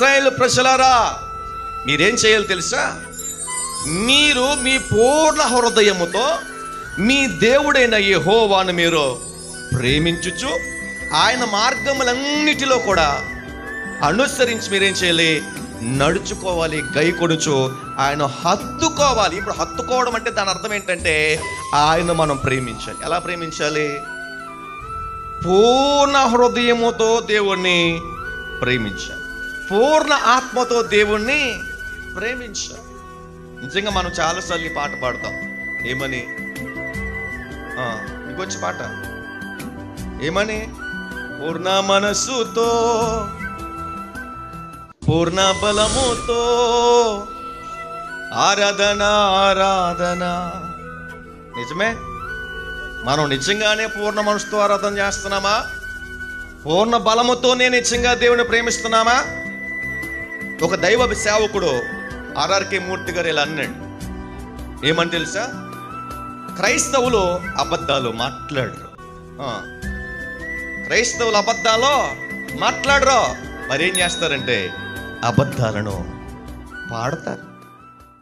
Israel ప్రజలారా మీరేం చేయాలి తెలుసా? మీరు మీ పూర్ణ హృదయముతో మీ దేవుడైన యహోవాను మీరు ప్రేమించుచు ఆయన మార్గములన్నిటిలో కూడా అనుసరించి మీరేం చేయాలి? నడుచుకోవాలి గై కొడుచు ఆయన హత్తుకోవాలి. ఇప్పుడు హత్తుకోవడం అంటే దాని అర్థం ఏంటంటే ఆయన మనం ప్రేమించాలి. ఎలా ప్రేమించాలి? పూర్ణ హృదయముతో దేవుణ్ణి ప్రేమించాలి. పూర్ణ ఆత్మతో దేవుణ్ణి ప్రేమించాలి నిజంగా మనం చాలాసార్లు ఈ పాట పాడతాం. ఏమని? ఇంకొచ్చి పాట. ఏమని? పూర్ణ మనస్సుతో పూర్ణ బలముతో ఆరాధన ఆరాధన. నిజమే? మనం నిజంగానే పూర్ణ మనసుతో ఆరాధన చేస్తున్నామా? పూర్ణ బలముతోనే నిజంగా దేవుని ప్రేమిస్తున్నామా? ఒక దైవ సేవకుడు ఆర్ఆర్కే మూర్తి గారు ఇలా అన్నాడు. ఏమని తెలుసా? క్రైస్తవులు అబద్ధాలు మాట్లాడరు. క్రైస్తవులు అబద్ధాలు మాట్లాడరు. మరేం చేస్తారంటే అబద్ధాలను పాడతారు.